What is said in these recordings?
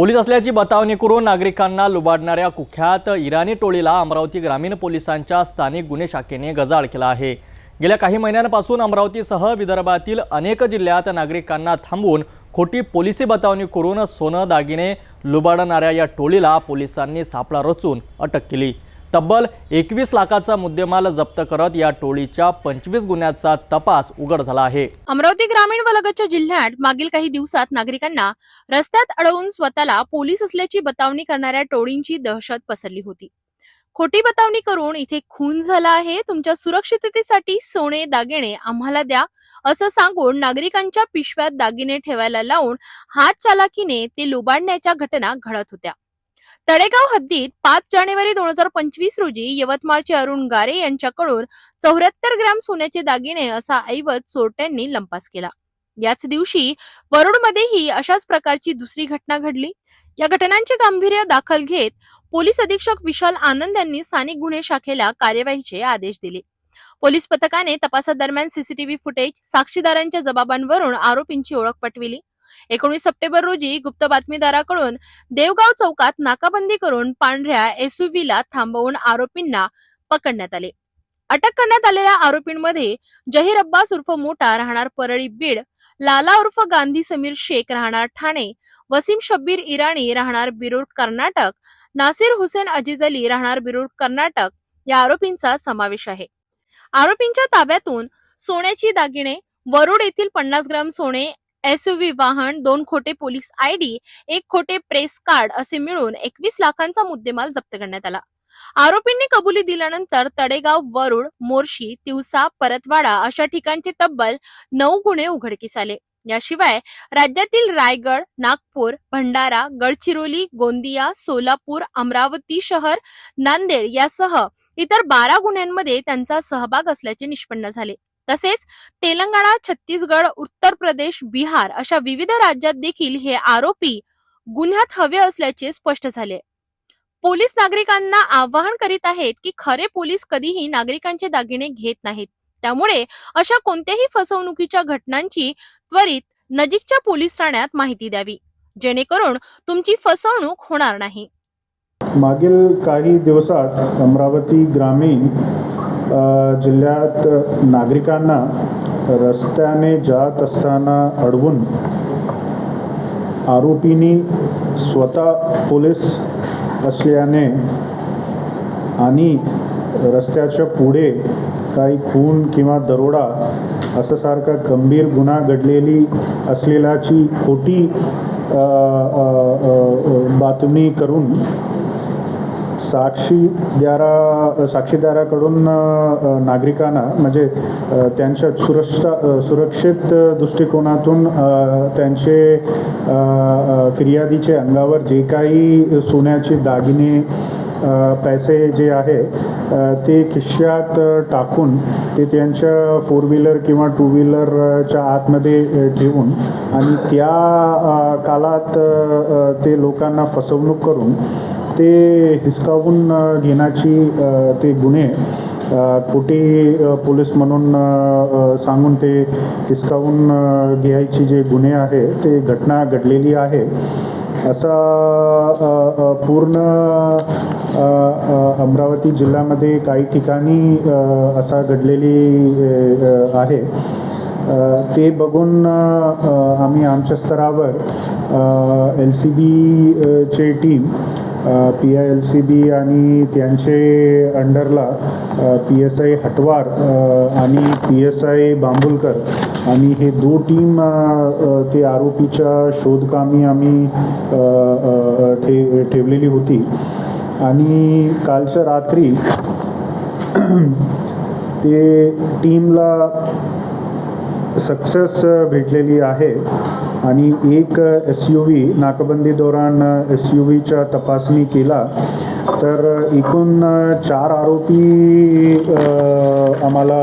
Police असल्याची बतावणी करून नागरिकांना लुबाडणाऱ्या कुख्यात इराणी टोळीला अमरावती ग्रामीण पोलिसांच्या स्थानिक गुन्हे शाखेने गजाआड केला आहे. गेल्या काही महिन्यांपासून अमरावतीसह विदर्भातील अनेक जिल्ह्यात नागरिकांना थांबवून खोटी पोलिसी बतावणी करून सोनं दागिने लुबाडणाऱ्या या टोळीला पोलिसांनी सापळा रचून अटक केली. तब्बल एकवीस लाखाचा मुद्देमाल जप्त करत या टोळीच्या पंचवीस गुन्ह्याचा तपास उघड झाला आहे. अमरावती ग्रामीण व लगतच्या जिल्ह्यात मागील काही दिवसात नागरिकांना रस्त्यात अडवून स्वतःला पोलीस असल्याची बतावणी करणाऱ्या टोळींची दहशत पसरली होती. खोटी बतावणी करून इथे खून झाला आहे. तुमच्या सुरक्षिततेसाठी सोने दागिने आम्हाला द्या असं सांगून नागरिकांच्या पिशव्यात दागिने ठेवायला लावून हात चालाकीने ते लुबाडण्याच्या घटना घडत होत्या. तळेगाव हद्दीत पाच जानेवारी दोन हजार पंचवीस रोजी यवतमाळचे अरुण गारे यांच्याकडून चौऱ्याहत्तर ग्रॅम सोन्याचे दागिने असा ऐवज चोरट्यांनी लंपास केला. याच दिवशी वरुडमध्येही अशाच प्रकारची दुसरी घटना घडली. या घटनांचे गांभीर्य दाखल घेत पोलीस अधीक्षक विशाल आनंद यांनी स्थानिक गुन्हे शाखेला कार्यवाहीचे आदेश दिले. पोलीस पथकाने तपासादरम्यान सीसीटीव्ही फुटेज साक्षीदारांच्या जबाबांवरून आरोपींची ओळख पटविली. एकोणीस सप्टेंबर रोजी गुप्त बातमीदाराकडून देवगाव चौकात नाकाबंदी करून पांढऱ्या एसयूव्हीला थांबवून आरोपींना पकडण्यात आले. अटक करण्यात आलेल्या आरोपींमध्ये जहीर अब्बास उर्फ मोठा राहणार परळी बीड लाला उर्फ गांधी समीर शेख राहणार ठाणे वसीम शब्बीर इराणी राहणार बिरूर कर्नाटक नासिर हुसेन अजीज अली राहणार बिरूर कर्नाटक या आरोपींचा समावेश आहे. आरोपींच्या ताब्यातून सोन्याची दागिने वरुड येथील पन्नास ग्राम सोने एसयूव्ही वाहन दोन खोटे पोलीस आयडी एक खोटे प्रेस कार्ड असे मिळून एकवीस लाखांचा मुद्देमाल जप्त करण्यात आला. आरोपींनी कबुली दिल्यानंतर तडेगाव वरुड मोर्शी तिवसा परतवाडा अशा ठिकाणचे तब्बल नऊ गुन्हे उघडकीस आले. याशिवाय राज्यातील रायगड नागपूर भंडारा गडचिरोली गोंदिया सोलापूर अमरावती शहर नांदेड यासह इतर बारा गुन्ह्यांमध्ये त्यांचा सहभाग असल्याचे निष्पन्न झाले. तसेच तेलंगणा छत्तीसगड उत्तर प्रदेश बिहार अशा विविध राज्यात देखील हे आरोपी गुन्ह्यात हवे असल्याचे स्पष्ट झाले. पोलीस नागरिकांना आवाहन करीत आहेत की खरे पोलीस कधीही नागरिकांचे दागिने घेत नाहीत. त्यामुळे अशा कोणत्याही फसवणुकीच्या घटनांची त्वरित नजीकच्या पोलीस ठाण्यात माहिती द्यावी. जेणेकरून तुमची फसवणूक होणार नाही. मागील काही दिवसात अमरावती ग्रामीण जिल्ह्यात नागरिकांना रस्त्याने जात असताना अडवून आरोपींनी स्वतः पोलीस असल्याने आणि रस्त्याच्या पुढे काही खून किंवा दरोडा असं सारखा गंभीर गुन्हा घडलेली असलेल्याची खोटी बातमी करून साक्षीदारा साक्षीदाराकडून नागरिकांना म्हणजे त्यांच्या सुरक्षा सुरक्षित दृष्टिकोनातून त्यांचे फिर्यादीचे अंगावर जे काही सोन्याचे दागिने पैसे जे आहे ते खिश्यात टाकून ते त्यांच्या फोर व्हीलर किंवा टू व्हीलरच्या आतमध्ये ठेवून आणि त्या कालात काळात ते लोकांना फसवणूक करून ते हिसकावून घेण्याची ते गुन्हे कुठे पोलीस म्हणून सांगून ते हिसकावून घ्यायची जे गुन्हे आहे ते घटना घडलेली आहे. असा पूर्ण अमरावती जिल्ह्यामध्ये काही ठिकाणी असा घडलेली आहे. ते बघून आम्ही आमच्या स्तरावर एल सी बीचे team P I L C B आणि त्यांचे अंडरला पी एस आय हटवार आणि पी एस आय बांबुलकर आणि हे दो टीम ते आरोपीच्या शोधकामी आम्ही ठे ठेवलेली होती. आणि कालच्या रात्री ते टीमला सक्सेस भेटलेली आहे. आणि एक एस यू व्ही नाकाबंदी दौरान एस यू व्हीच्या तपासणी केला तर एकूण चार आरोपी आम्हाला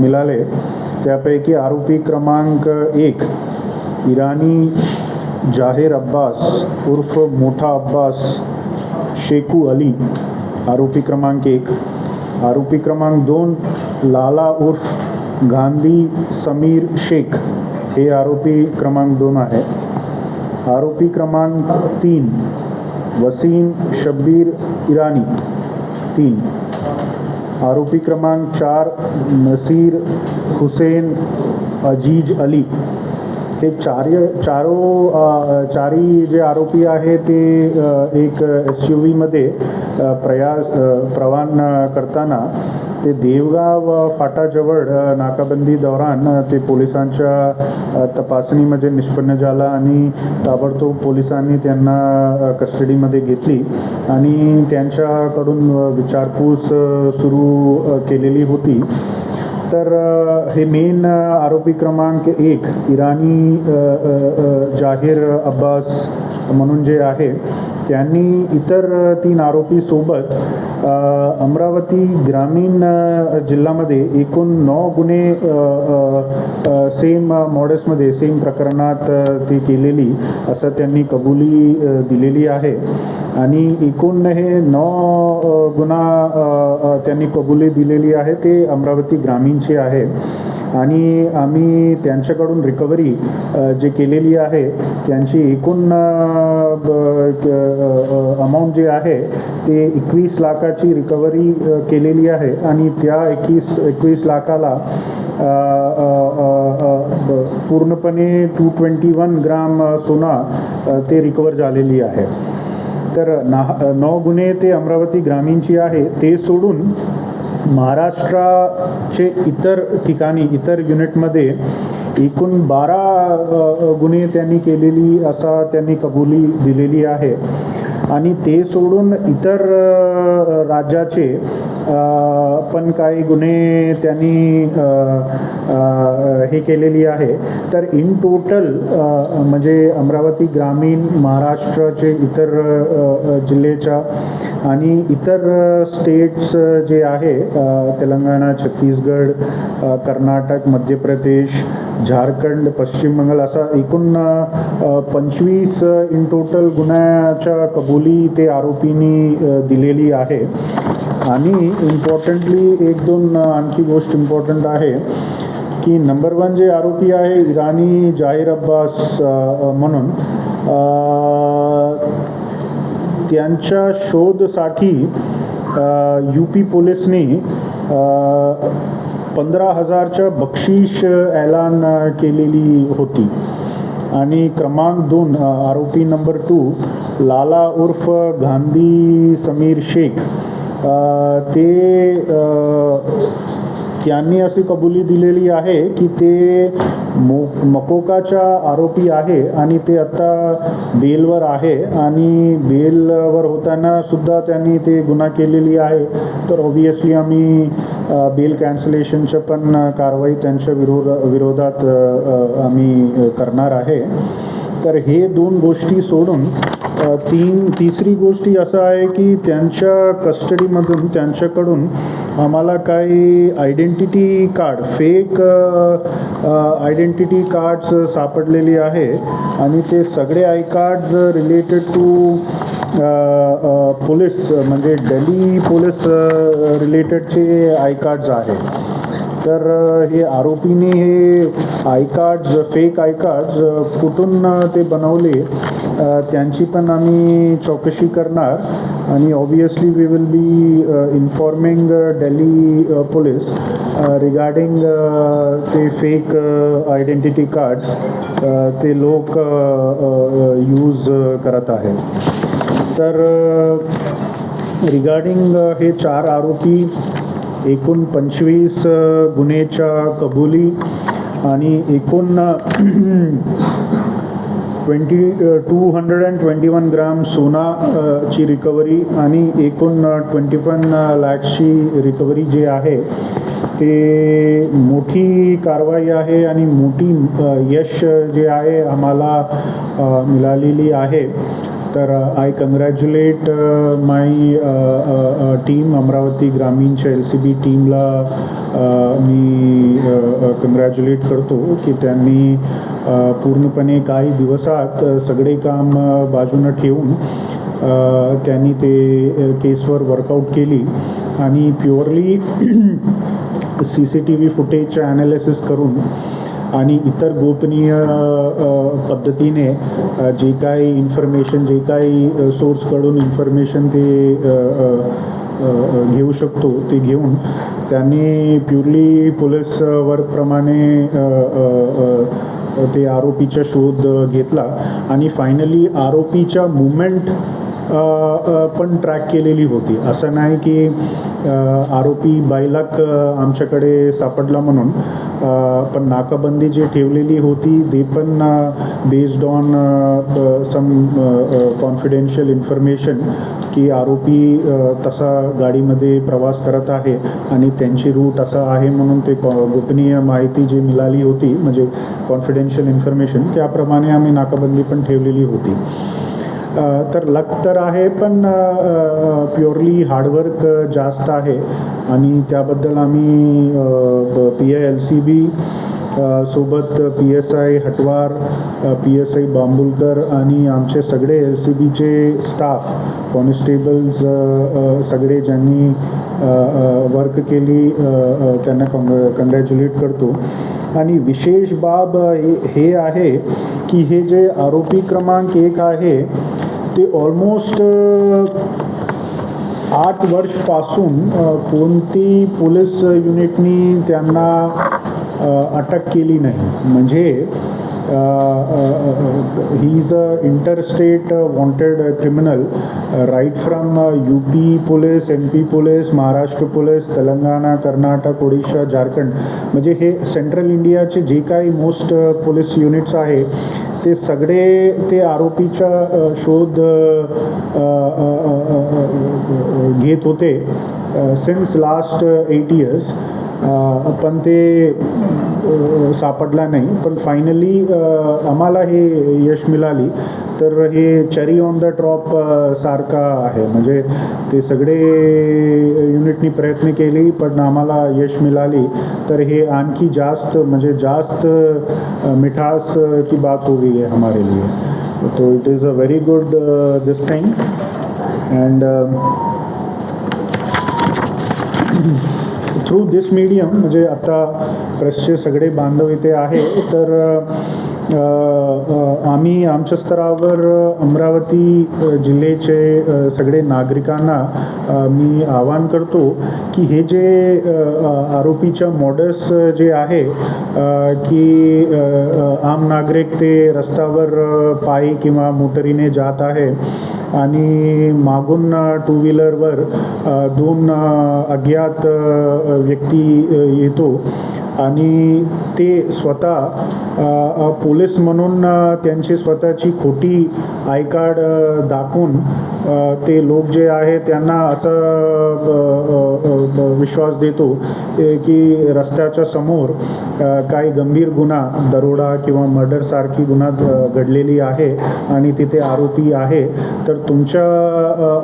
मिळाले. त्यापैकी आरोपी क्रमांक एक इराणी जाहीर अब्बास उर्फ मोठा अब्बास शेकू अली आरोपी क्रमांक एक. आरोपी क्रमांक दोन लाला उर्फ गांधी समीर शेख हे आरोपी क्रमांक दोन है आरोपी क्रमांक तीन, वसीम शब्बीर इरानी तीन. आरोपी क्रमांक चार, नसीर हुसेन अज़ीज़ अली ते चार चारो चारी जे आरोपी आहे ते एक एस यू व्हीमध्ये प्रयास प्रवान करताना ते देवगाव फाटाजवळ नाकाबंदी दौरान ते पोलिसांच्या तपासणीमध्ये निष्पन्न झाला आणि ताबडतोब पोलिसांनी त्यांना कस्टडीमध्ये घेतली आणि त्यांच्याकडून विचारपूस सुरू केलेली होती. तर हे मेन आरोपी क्रमांक एक इराणी जाहीर अब्बास म्हणून जे आहे त्यांनी इतर तीन आरोपी सोबत अमरावती ग्रामीण जिल्ह्यामध्ये एकूण नऊ गुन्हे सेम मॉडेल्समध्ये सेम प्रकरणात ती केलेली असं त्यांनी कबुली दिलेली आहे. आणि एकूण हे नऊ गुन्हा त्यांनी कबुली दिलेली आहे ते अमरावती ग्रामीणची आहे. आणि आम्ही त्यांच्याकडून रिकव्हरी जे केलेली आहे त्यांची एकूण अमाऊंट जे आहे ते एकवीस लाखाची रिकव्हरी केलेली आहे आणि त्या एकवीस एकवीस लाखाला पूर्णपणे टू ट्वेंटी वन ग्राम सोना ते रिकवर झालेली आहे. तर ना नऊ गुन्हे ते अमरावती ग्रामीणची आहे. ते सोडून महाराष्ट्राचे इतर ठिकाणी इतर युनिटमध्ये एकूण बारा गुन्हे त्यांनी केलेली असा त्यांनी कबुली दिलेली आहे. आणि ते सोडून इतर राज्याचे पण काही गुन्हे त्यांनी हे केलेली आहे. तर इन टोटल म्हणजे अमरावती ग्रामीण महाराष्ट्राचे इतर जिल्ह्याच्या आणि इतर स्टेट्स जे आहे तेलंगणा छत्तीसगड कर्नाटक मध्य प्रदेश झारखंड पश्चिम बंगाल असा एकूण पंचवीस इन टोटल गुन्ह्याच्या कबुली ते आरोपींनी दिलेली आहे. आणि इम्पॉर्टंटली एक दोन आणखी गोष्ट इम्पॉर्टंट आहे की नंबर वन जे आरोपी आहे इराणी जाहीर अब्बास म्हणून त्यांच्या शोधसाठी यू पी पोलिसनी पंधरा हजारच्या बक्षीस ऐलान केलेली होती. आणि क्रमांक दोन आरोपी नंबर टू लाला उर्फ गांधी समीर शेख. ते त्यांनी अशी कबुली दिलेली आहे की ते मो मकोकाच्या आरोपी आहे आणि ते आत्ता बेलवर आहे आणि बेलवर होताना सुद्धा त्यांनी ते गुन्हा केलेली आहे. तर ऑब्वियसली आम्ही बेल कॅन्सलेशनचं पण कारवाई त्यांच्या विरोध विरोधात आम्ही करणार आहे. तर हे दोन गोष्टी सोडून तीन तिसरी गोष्टी असं आहे की त्यांच्या कस्टडीमधून त्यांच्याकडून आम्हाला काही identity card fake identity cards सापडलेली आहे आणि ते सगळे I cards related to police म्हणजे डेली पोलीस रिलेटेडचे आय कार्ड्स आहे तर हे आरोपीने हे I cards fake I cards कुठून ते बनवले त्यांची पण आम्ही चौकशी करणार. आणि obviously we will be informing Delhi police regarding ते फेक आयडेंटिटी कार्ड्स ते लोक यूज करत आहेत. तर रिगार्डिंग हे चार आरोपी एकूण पंचवीस गुन्हेच्या कबुली आणि एकूण twenty two hundred and twenty one gram सोना ची रिकव्हरी आणि एकूण ट्वेंटी वन लॅक्सची रिकव्हरी जी आहे ते मोठी कारवाई आहे आणि मोठी यश जे आहे आम्हाला मिळालेली आहे. तर I congratulate my team Amravati ग्रामीणच्या L C B टीमला मी कंग्रॅच्युलेट करतो की त्यांनी पूर्णपणे काही दिवसात सगळे काम बाजूनं ठेवून त्यांनी ते केसवर वर्कआउट केली. आणि purely C C T V फुटेजच्या analysis करून आणि इतर गोपनीय पद्धतीने जे काही इन्फॉर्मेशन जे काही सोर्सकडून इन्फॉर्मेशन ते घेऊ शकतो ते घेऊन त्यांनी प्युरली पोलीस वर्कप्रमाणे ते आरोपीचा शोध घेतला. आणि फायनली आरोपीच्या मुवमेंट पण ट्रॅक केलेली होती. असं नाही की आरोपी बायलाक आमच्याकडे सापडला म्हणून पण नाकाबंदी जी ठेवलेली होती ते पण based on some confidential information की आरोपी तसा गाडीमध्ये प्रवास करत आहे आणि त्यांची रूट असा आहे म्हणून ते गोपनीय माहिती जी मिळाली होती म्हणजे कॉन्फिडेन्शियल इन्फॉर्मेशन त्याप्रमाणे आम्ही नाकाबंदी पण ठेवलेली होती. तर लक तर आहे पण प्युअरली हार्डवर्क जास्त आहे. आणि त्याबद्दल आम्ही P I L C B सोबत P S I Hatwar P S I Bambulkar आणि आमचे सगळे एल सी बीचे स्टाफ कॉन्स्टेबल्स सगळे ज्यांनी वर्क केली त्यांना अ, कंग्रॅच्युलेट करतो. आणि विशेष बाब हे हे आहे की हे जे आरोपी क्रमांक एक आहे ते ऑलमोस्ट आठ वर्षपासून कोणती पोलीस युनिटनी त्यांना अटक केली नाही. म्हणजे he is a interstate wanted criminal right from U P police M P police Maharashtra police Telangana Karnataka Odisha Jharkhand म्हणजे हे सेंट्रल इंडियाचे जे काही मोस्ट पोलीस युनिट्स आहे ते सगळे ते आरोपीचा शोध घेत होते सिन्स लास्ट एट इयर्स पण ते सापडला नाही पण फायनली आम्हाला हे यश मिळाली. तर हे चेरी ऑन द ट्रॉप सारखा आहे. म्हणजे ते सगळे युनिटनी प्रयत्न केली पण आम्हाला यश मिळाली. तर हे आणखी जास्त म्हणजे जास्त मिठास की बात हो गई है हमारे लिए. तो it is a very good this thing and through this medium म्हणजे आता प्रेसचे सगळे बांधव इथे आहे तर आम्ही आमच्या स्तरावर अमरावती जिल्ह्याचे सगळे नागरिकांना मी आवाहन करतो की हे जे आरोपीच्या मॉडेल्स जे आहे की आम नागरिक ते रस्त्यावर पायी किंवा मोटरीने जात आहे आणि मागून टू व्हीलरवर दोन अज्ञात व्यक्ती येतो. आणि ते स्वतः पोलीस म्हणून त्यांची स्वतःची खोटी आय कार्ड दाखवून ते लोक जे आहे त्यांना असं विश्वास देतो की रस्त्याच्या समोर काही गंभीर गुन्हा दरोडा किंवा मर्डरसारखी गुन्हा घडलेली आहे आणि तिथे आरोपी आहे तर तुमच्या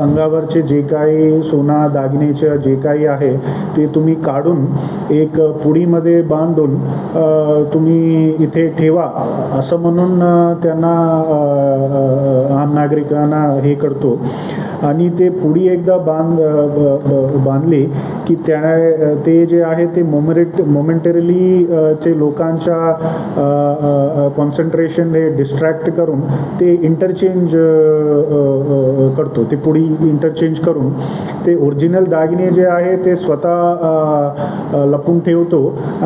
अंगावरचे जे काही सोना दागिनेचे जे काही आहे ते तुम्ही काढून एक पुडीमध्ये बांधून तुम्ही इथे ठेवा असं म्हणून त्यांना आम नागरिकांना हे करतो. आणि ते पुढी एकदा बांध बांधले बांधली की त्या ते जे आहे ते मोमेरेट मोमेंटरीली ते लोकांच्या कॉन्सन्ट्रेशन हे डिस्ट्रॅक्ट करून ते इंटरचेंज करतो. ते पुढी इंटरचेंज करून ते ओरिजिनल दागिने जे आहे ते स्वतः लपून ठेवतो.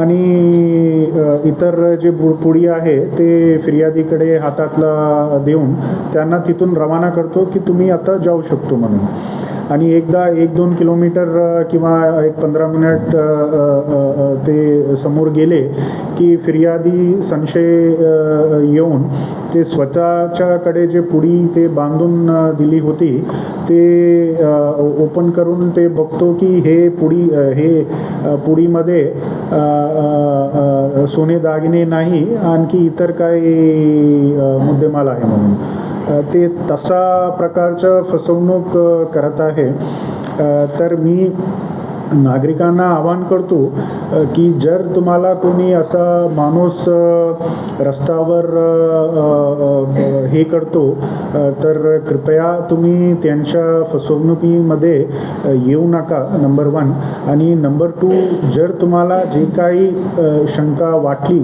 आणि इतर जे बु- पुढी आहे ते फिर्यादीकडे हातातला देऊन त्यांना तिथून रवाना करतो की तुम्ही आता जाऊ शकतो म्हणून. आणि एकदा एक दोन किलोमीटर किंवा एक पंधरा मिनिट ते समोर गेले की फिर्यादी संशय येऊन ते स्वतःच्याकडे जे पुडी ते बांधून दिली होती ते ओपन करून ते बघतो की हे पुडी हे पुडीमध्ये सोने दागिने नाही आणखी इतर काही मुद्देमाल आहे म्हणून. ते तसा प्रकारचं फसवणूक करत आहे. तर मी नागरिकांना आवाहन करतो की जर तुम्हाला कोणी असा माणूस रस्त्यावर हे करतो तर कृपया तुम्ही त्यांच्या फसवणुकीमध्ये येऊ नका नंबर वन आणि नंबर टू जर तुम्हाला जे काही शंका वाटली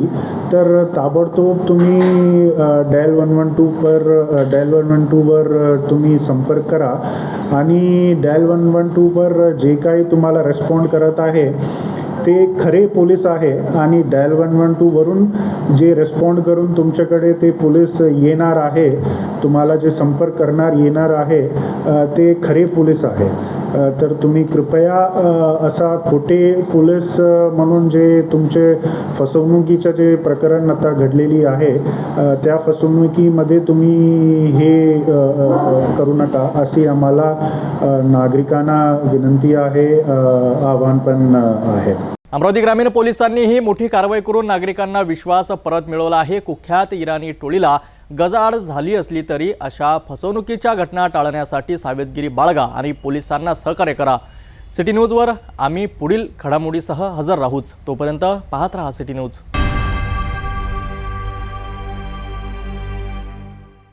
तर ताबडतोब तुम्ही डायल वन वन टू पर डायल वन वन टूवर तुम्ही संपर्क करा. आणि डायल वन वन टूवर जे काही तुम्हाला रिस्पॉन्ड करत आहे. ते खरे पोलीस आहे आणि डायल वन वन टूवरून जे रेस्पॉन्ड करून तुमच्याकडे ते पोलीस येणार आहे तुम्हाला जे संपर्क करणार येणार आहे ते खरे पोलीस आहे. तर तुम्ही कृपया असा खोटे पोलीस म्हणून जे तुमचे फसवणुकीचं जे प्रकरण आता घडलेली आहे त्या फसवणुकीमध्ये तुम्ही हे करू नका अशी आम्हाला नागरिकांना विनंती आहे आव्हान पण आहे. अमरावती ग्रामीण पोलिसांनी ही मोठी कारवाई करून नागरिकांना विश्वास परत मिळवला आहे. कुख्यात इराणी टोळीला गजाआड झाली असली तरी अशा फसवणुकीच्या घटना टाळण्यासाठी सावधगिरी बाळगा आणि पोलिसांना सहकार्य करा. सिटी न्यूजवर आम्ही पुढील घडामोडीसह हजर राहूच. तोपर्यंत पाहत राहा सिटी न्यूज.